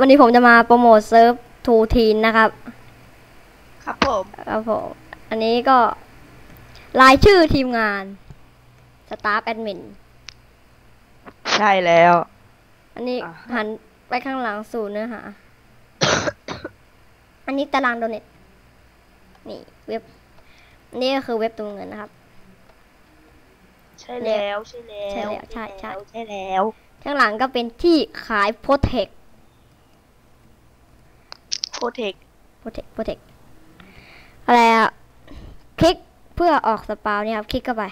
วันนี้ผมจะมาโปรโมทเซิร์ฟทูทีนนะครับ ครับผมครับผม อันนี้ก็รายชื่อทีมงานสตาฟแอดมินใช่แล้ว อันนี้อ่าหันไปข้างหลังสู่เนื้อหา อันนี้ตารางโดเน็ตนี่เว็บนี่ก็คือเว็บตัวเงินนะครับ ใช่แล้ว ใช่แล้ว ใช่แล้วใช่ใช่ใช่แล้ว ข้างหลังก็เป็นที่ขายโปรเทคโปรเทคโปรเทคโปรเทคอะไรอะคลิกเพื่อออกสปาวเนี่ยครับ คลิกเข้าไป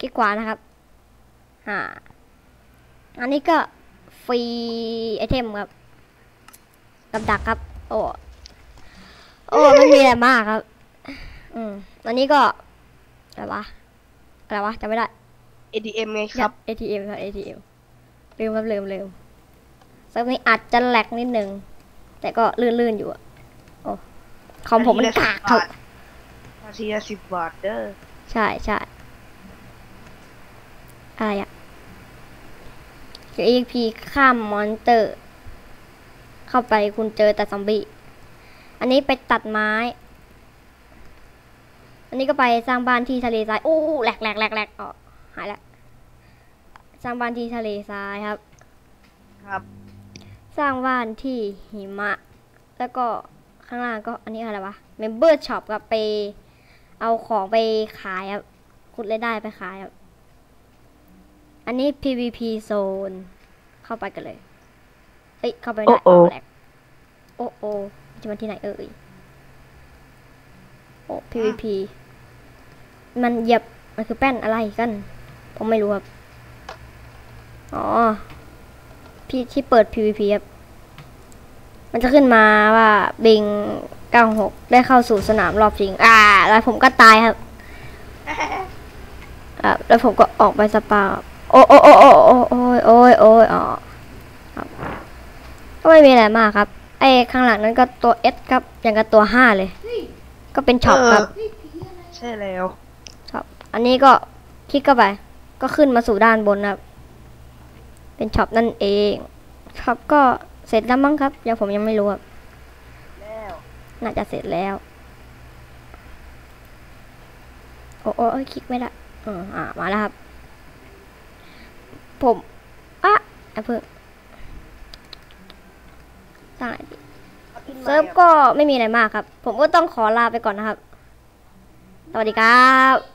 คลิกขวานะครับ อ่า อันนี้ก็ฟรีไอเทมครับกับดักครับ โอ้ โอ้ไม่มีอะไรมากครับ อืมอันนี้ก็อะไรวะ อะไรวะจำไม่ได้ ADM ไงครับ ATM ครับ ATM ลืมครับลืมลืมเซิร์ฟนี้อาจจะแหลกนิดนึง แต่ก็ลื่นๆอยู่อะโอ้คอมผมมันกากครับนาทีละสิบบาทเด้อใช่ใช่อะไรอะ EXP ข้ามมอนเตอร์ เข้าไปคุณเจอแต่ซอมบี้ อันนี้ไปตัดไม้ อันนี้ก็ไปสร้างบ้านที่ทะเลทราย โอ้แหลกแหลกแหลกแหลกอ๋อหายแล้ว สร้างบ้านที่ทะเลทรายครับ ครับ สร้างบ้านที่หิมะ แล้วก็ข้างล่างก็อันนี้อะไรวะ Member Shop กับไป เอาของไปขายครับขุดเลยได้ไปขายครับ อันนี้ PVP Zone เข้าไปกันเลย เอ้ยเข้าไปไม่ได้โอ้โอ้แหลกโอ้โอ้จะมาที่ไหนเอ่ยโอ้ PVP มันเหยียบ มันคือแป้นอะไรกัน ผมไม่รู้ครับ อ๋อ พี่ที่เปิด PVP ครับมันจะขึ้นมาว่าบิง96 ได้เข้าสู่สนามรอบชิง อ่า แล้วผมก็ตายครับอ่าแล้วผมก็ออกไปสปาครับโอ้โอ้โอ้โอ้โอ้โอ้ยโอ้ยโอ้ยอ๋อครับก็ไม่มีอะไรมากครับ ไอ้ข้างหลังนั้นก็ตัว S ครับอย่างกับตัว5เลย ก็เป็นช็อปครับเออใช่แล้วช็อปอันนี้ก็คลิกเข้าไป ก็ขึ้นมาสู่ด้านบนครับ เป็นช็อปนั่นเองช็อปก็เสร็จแล้วมั้งครับยังผมยังไม่รู้ครับแล้วน่าจะเสร็จแล้ว โอ้โอ้เอ้ยคลิกไม่ได้เอออ่ามาแล้วครับ ผมอะอะเพิ่งสร้างอะไรดีเซิร์ฟก็ไม่มีอะไรมากครับ ผมก็ต้องขอลาไปก่อนนะครับ สวัสดีครับ